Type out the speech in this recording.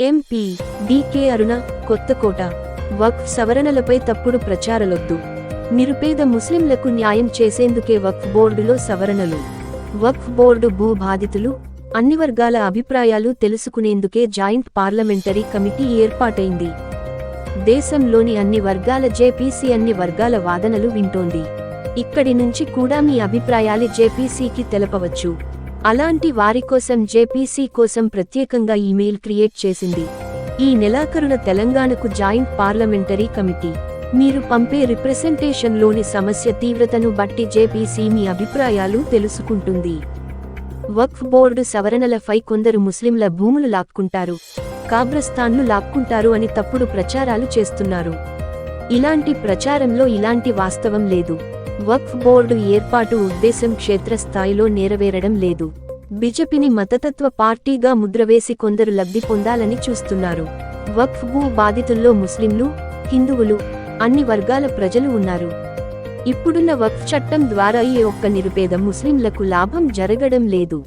MP DK Aruna Kothakota. వక్ఫ్ సవరణలపై తప్పుడు ప్రచారలొద్దు. నిరుపేద ముస్లింలకు న్యాయం చేసేందుకే వక్ఫ్ బోర్డులో సవరణలు. వక్ఫ్ బోర్డు భూ బాధితులు అన్ని వర్గాల అభిప్రాయాలు తెలుసుకునేందుకే జాయింట్ పార్లమెంటరీ కమిటీ ఏర్పాటైంది. దేశంలోని అన్ని వర్గాల జేపీసీ అన్ని వర్గాల వాదనలు వింటోంది. ఇక్కడి నుంచి కూడా మీ అభిప్రాయాలు జేపీసీకి తెలపవచ్చు. అలాంటి వారి కోసం జేపీసీ కోసం ప్రత్యేకంగా ఈమెయిల్ క్రియేట్ చేసింది. ఈ నెలాఖరున తెలంగాణకు జాయింట్ పార్లమెంటరీ కమిటీ. మీరు పంపే రిప్రజెంటేషన్లోని సమస్య తీవ్రతను బట్టి జేపీసీ మీ అభిప్రాయాలు తెలుసుకుంటుంది. వక్ఫ్ బోర్డు సవరణలపై కొందరు ముస్లింల భూములు లాక్కుంటారు. కాబ్రస్థాన్లు లాక్కుంటారు అని తప్పుడు ప్రచారాలు చేస్తున్నారు. ఇలాంటి ప్రచారంలో ఇలాంటి వాస్తవం లేదు. వక్ఫ్ బోర్డు ఏర్పాటు ఉద్దేశం క్షేత్రస్థాయిలో నెరవేరడం లేదు. బిజెపిని మతతత్వ పార్టీగా ముద్రవేసి కొందరు లబ్ధి పొందాలని చూస్తున్నారు. వక్ఫ్ భూ బాధితుల్లో ముస్లింలు హిందువులు అన్ని వర్గాల ప్రజలు ఉన్నారు. ఇప్పుడున్న వక్ఫ్ చట్టం ద్వారా ఈ ఒక్క నిరుపేద ముస్లింలకు లాభం జరగడం లేదు.